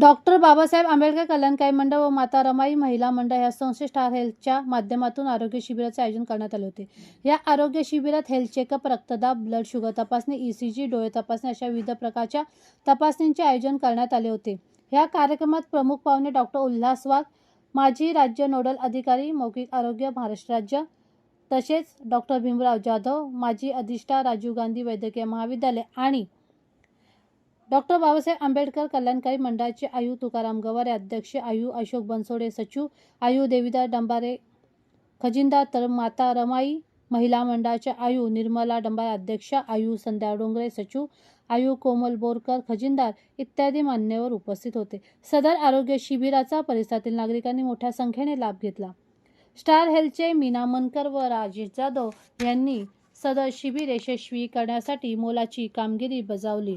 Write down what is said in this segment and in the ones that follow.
Doctor Babasaheb Ambedkar कल्याणकारी मंडळ व माता रमाई महिला मंडळ या संस्थे स्टार हेल्थच्या माध्यमातून आरोग्य शिबिराचे आयोजन करण्यात आले होते. या आरोग्य शिबिरात हेल्थ चेकअप रक्तदाब ब्लड शुगर तपासणी ई सी जी डोळे तपासणी अशा विविध प्रकारच्या तपासणींचे आयोजन करण्यात आले होते. या कार्यक्रमात प्रमुख पाहुणे डॉक्टर उल्हास वाघ माजी राज्य नोडल अधिकारी मौखिक आरोग्य महाराष्ट्र राज्य तसेच डॉक्टर भीमराव जाधव माजी अधिष्ठा राजीव गांधी वैद्यकीय महाविद्यालय आणि डॉक्टर बाबासाहेब आंबेडकर कल्याणकारी मंडळाचे आयु तुकाराम गवारे अध्यक्ष आयु अशोक बनसोडे सचिव आयु देवीदार डंबारे खजिनदार तर माता रमाई महिला मंडळाच्या आयु निर्मला डंबारे अध्यक्ष आयु संध्या डोंगरे सचिव आयु कोमल बोरकर खजिनदार इत्यादी मान्यवर उपस्थित होते. सदर आरोग्य शिबिराचा परिसरातील नागरिकांनी मोठ्या संख्येने लाभ घेतला. स्टार हेल्थचे मीना मनकर व राजेश जाधव यांनी सदर शिबिर यशस्वी करण्यासाठी मोलाची कामगिरी बजावली.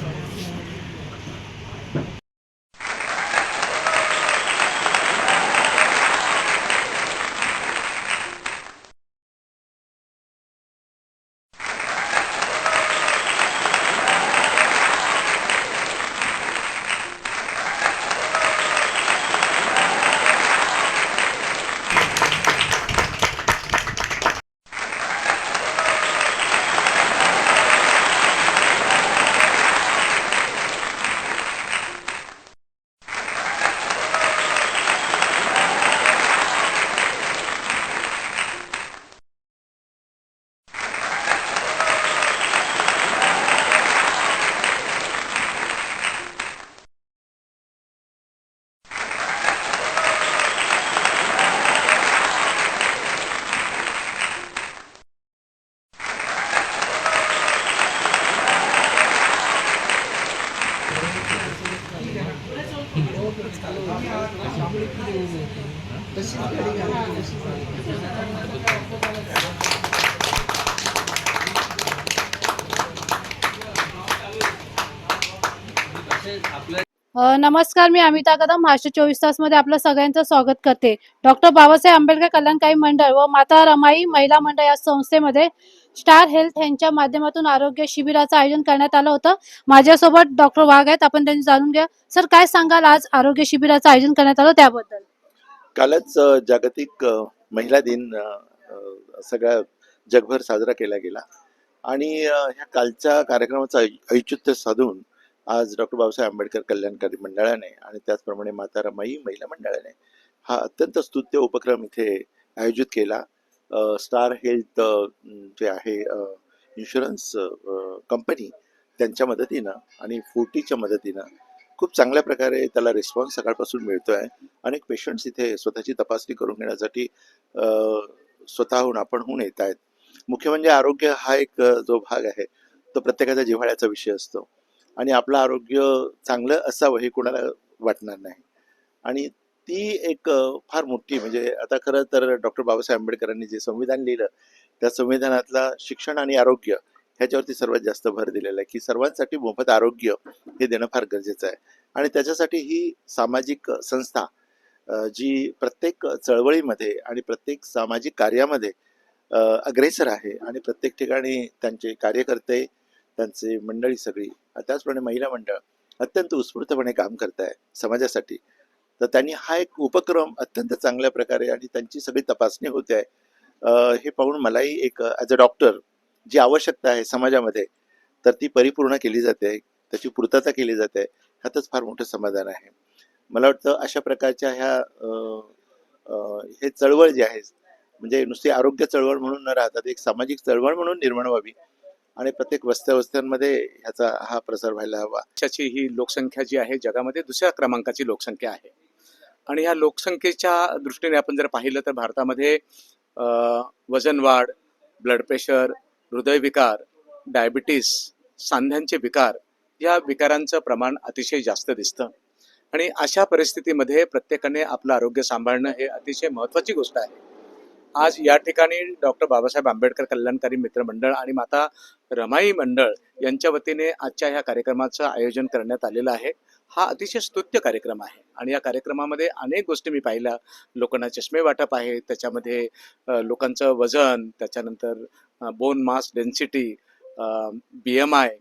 नमस्कार मी अमिता कदम. महाराष्ट्र चोवीस तासमध्ये आपलं सगळ्यांचं स्वागत करते. डॉक्टर बाबासाहेब आंबेडकर कल्याणकारी मंडळ व माता रमाई महिला मंडळ या संस्थेमध्ये स्टार हेल्थ यांच्या माध्यमातून आरोग्य शिबिराचं आयोजन करण्यात आलं होतं. माझ्यासोबत डॉक्टर वाघ आहेत. आपण त्यांनी जाणून घ्या सर काय सांगाल आज आरोग्य शिबिराचं आयोजन करण्यात आलं त्याबद्दल? कालच जागतिक महिला दिन सगळ्या जगभर साजरा केला गेला. आणि ह्या कालच्या कार्यक्रमाचं औचित्य साधून आज डॉक्टर बाबासाहेब आंबेडकर कल्याणकारी मंडळाने आणि त्याचप्रमाणे माता रमाई महिला मंडळाने हा अत्यंत स्तुत्य उपक्रम इथे आयोजित केला. स्टार हेल्थ जे आहे इन्शुरन्स कंपनी त्यांच्या मदतीनं आणि फोर्टीच्या मदतीनं खूप चांगल्या प्रकारे त्याला रिस्पॉन्स सकाळपासून मिळतो आहे अनेक पेशंट्स इथे स्वतःची तपासणी करून घेण्यासाठी स्वतःहून आपण होऊन येत आहेत मुख्य म्हणजे आरोग्य हा एक जो भाग आहे तो प्रत्येकाच्या जिव्हाळ्याचा विषय असतो. आणि आपलं आरोग्य चांगलं असावं हे कोणाला वाटणार नाही. आणि ती एक फार मोठी म्हणजे आता खरं तर डॉक्टर बाबासाहेब आंबेडकरांनी जे संविधान लिहिलं त्या संविधानातला शिक्षण आणि आरोग्य ह्याच्यावरती सर्वात जास्त भर दिलेला आहे. की सर्वांसाठी मोफत आरोग्य हे देणं फार गरजेचं आहे. आणि त्याच्यासाठी ही सामाजिक संस्था जी प्रत्येक चळवळीमध्ये आणि प्रत्येक सामाजिक कार्यामध्ये अग्रेसर आहे आणि प्रत्येक ठिकाणी त्यांचे कार्यकर्ते त्यांचे मंडळी सगळी त्याचप्रमाणे महिला मंडळ अत्यंत उत्स्फूर्तपणे काम करत आहे समाजासाठी. तर त्यांनी हा एक उपक्रम अत्यंत चांगल्या प्रकारे आणि त्यांची सगळी तपासणी होते. आहे हे पाहून मलाही एक ॲज अ डॉक्टर जी आवश्यकता आहे समाजामध्ये तर ती परिपूर्ण केली जाते त्याची पूर्तता केली जाते ह्यातच फार मोठं समाधान आहे. मला वाटतं अशा प्रकारच्या ह्या हे चळवळ जी आहे म्हणजे नुसती आरोग्य चळवळ म्हणून न राहतात एक सामाजिक चळवळ म्हणून निर्माण व्हावी आणि प्रत्येक वस्त्या वस्त्यांमध्ये ह्याचा हा प्रसार व्हायला हवा. देशाची ही लोकसंख्या जी आहे जगामध्ये दुसऱ्या क्रमांकाची लोकसंख्या आहे. आणि ह्या लोकसंख्येच्या दृष्टीने आपण जर पाहिलं तर भारतामध्ये वजनवाढ वजन वाढ ब्लड प्रेशर हृदयविकार डायबिटीस सांध्यांचे विकार या विकारांचं प्रमाण अतिशय जास्त दिसतं. आणि अशा परिस्थितीमध्ये प्रत्येकाने आपलं आरोग्य सांभाळणं हे अतिशय महत्त्वाची गोष्ट आहे. आज या ठिकाणी डॉक्टर बाबासाहेब आंबेडकर कल्याणकारी मित्र मंडळ आणि माता रमाई मंडळ यांच्या वतीने आजच्या ह्या कार्यक्रमाचं आयोजन करण्यात आलेलं आहे. हा अतिशय स्तुत्य कार्यक्रम आहे. आणि या कार्यक्रमामध्ये अनेक गोष्टी मी पाहिल्या. लोकांना चष्मे वाटप आहे त्याच्यामध्ये लोकांचं वजन त्याच्यानंतर bone mass density B M I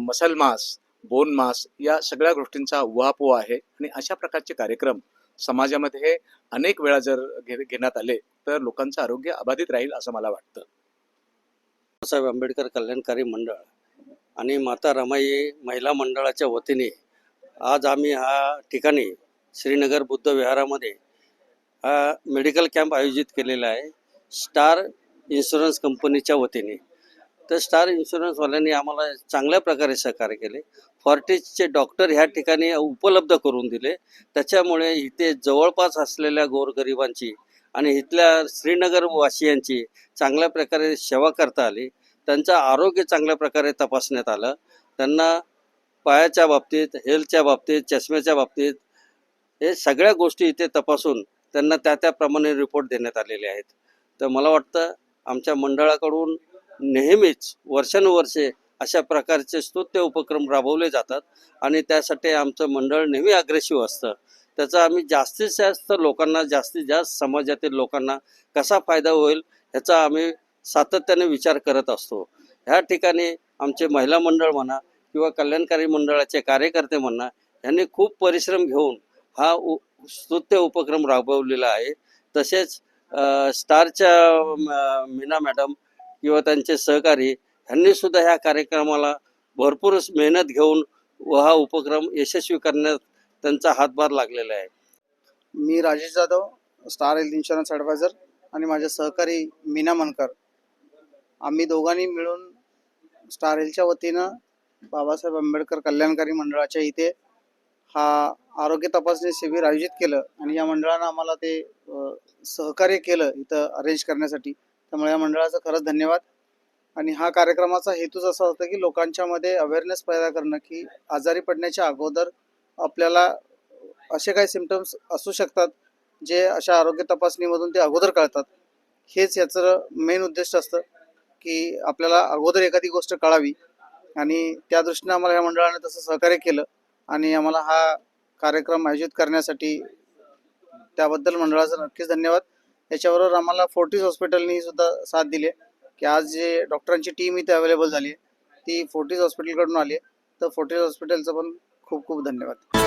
muscle mass bone mass या सगळ्या गोष्टींचा उहापोह आहे आणि अशा प्रकारचे कार्यक्रम समाजामध्ये अनेक वेळा जर घे घेण्यात आले तर लोकांचं आरोग्य अबाधित राहील असं मला वाटतं. बाबासाहेब आंबेडकर कल्याणकारी मंडळ आणि माता रमाई महिला मंडळाच्या वतीने आज आम्ही हा ठिकाणी श्रीनगर बुद्ध विहारामध्ये हा मेडिकल कॅम्प आयोजित केलेला आहे. स्टार इन्शुरन्स कंपनीच्या वतीने. तर स्टार इन्शुरन्सवाल्यांनी आम्हाला चांगल्या प्रकारे सहकार्य केले. फॉर्टिसचे डॉक्टर ह्या ठिकाणी उपलब्ध करून दिले. त्याच्यामुळे इथे जवळपास असलेल्या गोरगरिबांची आणि इथल्या श्रीनगर वासियांची चांगल्या प्रकारे सेवा करता आली. त्यांचं आरोग्य चांगल्या प्रकारे तपासण्यात आलं. त्यांना पायाच्या बाबतीत हेल्थच्या बाबतीत चष्म्याच्या बाबतीत हे सगळ्या गोष्टी इथे तपासून त्यांना त्या त्याप्रमाणे रिपोर्ट देण्यात आलेले आहेत. तर मला वाटतं आमच्या मंडळाकडून नेहमीच वर्षानुवर्षे अशा प्रकारचे स्तुत्य उपक्रम राबवले जातात आणि त्यासाठी आमचं मंडळ नेहमी अग्रेसिव्ह असतं. त्याचा आम्ही जास्तीत जास्त लोकांना जास्तीत जास्त समाजातील लोकांना कसा फायदा होईल ह्याचा आम्ही सातत्याने विचार करत असतो. ह्या ठिकाणी आमचे महिला मंडळ म्हणा किंवा कल्याणकारी मंडळाचे कार्यकर्ते म्हणा यांनी खूप परिश्रम घेऊन हा उ स्तुत्य उपक्रम राबवलेला आहे. तसेच स्टारच्या मीना मॅडम किंवा त्यांचे सहकारी यांनी सुद्धा ह्या कार्यक्रमाला भरपूर मेहनत घेऊन हा उपक्रम यशस्वी करण्यात त्यांचा हातभार लागलेला आहे. मी Rajesh Jadhav Star Health Insurance advisor आणि माझ्या सहकारी मीना मनकर. आम्ही दोघांनी मिळून स्टार हेल्थच्या वतीनं बाबासाहेब आंबेडकर कल्याणकारी मंडळाच्या इथे हा आरोग्य तपासणी शिबिर आयोजित केलं आणि या मंडळानं आम्हाला ते सहकार्य केलं इथं अरेंज करण्यासाठी. त्यामुळे या मंडळाचं खरंच धन्यवाद. आणि हा कार्यक्रमाचा हेतूच असा होता की लोकांच्या मध्ये अवेअरनेस पैदा करणं की आजारी पडण्याच्या अगोदर आपल्याला असे काही सिमटम्स असू शकतात जे अशा आरोग्य तपासणीमधून ते अगोदर कळतात. हेच याचं मेन उद्दिष्ट असतं की आपल्याला अगोदर एखादी गोष्ट कळावी. आणि त्या दृष्टीनं आम्हाला या मंडळाने तसं सहकार्य केलं आणि आम्हाला हा कार्यक्रम आयोजित करण्यासाठी त्याबद्दल मंडळाचा नक्कीच धन्यवाद. याच्याबरोबर आम्हाला फोर्टिस हॉस्पिटलनी सुद्धा साथ दिली की आज जे डॉक्टरांची टीम इथे अवेलेबल झाली आहे ती फोर्टिस हॉस्पिटलकडून आली आहे. तर फोर्टिस हॉस्पिटलचं पण खूप खूप धन्यवाद.